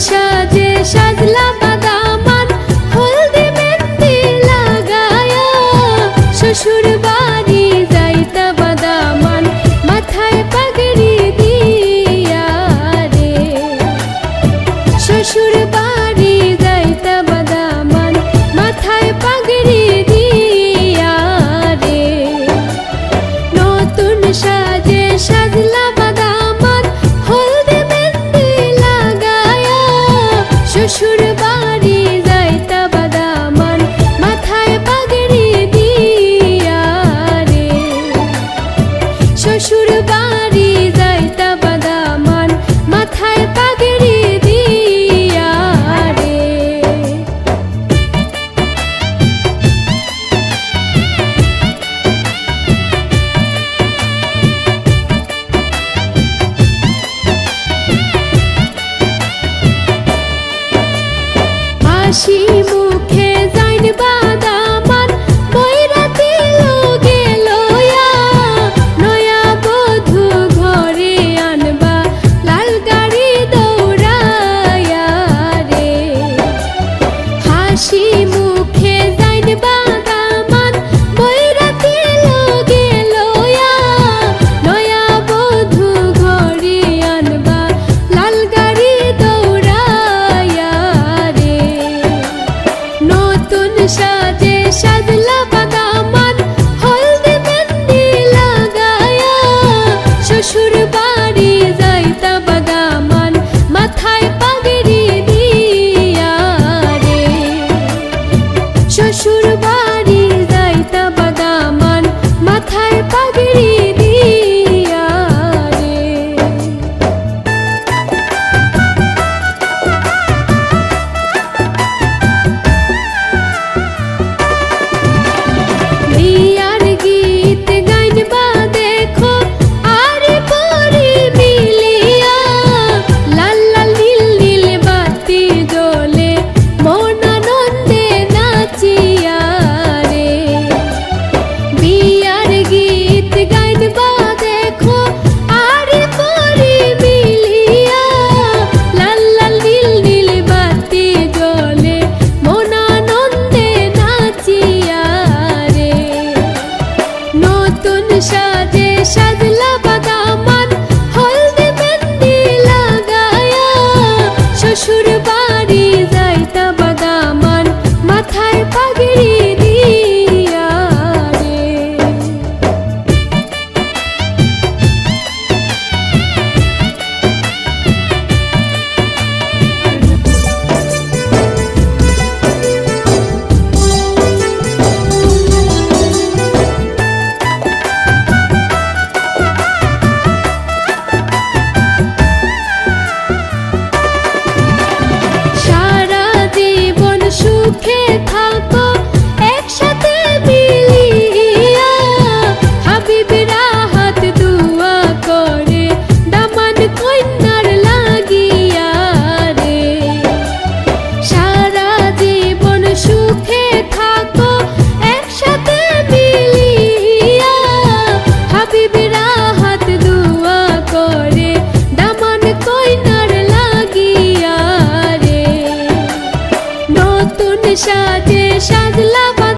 সাজে সাজলা şaşırır. হাসি মুখে জানবা দামার বইরা দিল গেল নয়া বধু ঘরে আনবা। লাল গাড়ি দৌড়ায়া রে। হাসি মুখে নতুন সাজে সাজে নতুন সাজে সাজলা বেঁচে থাক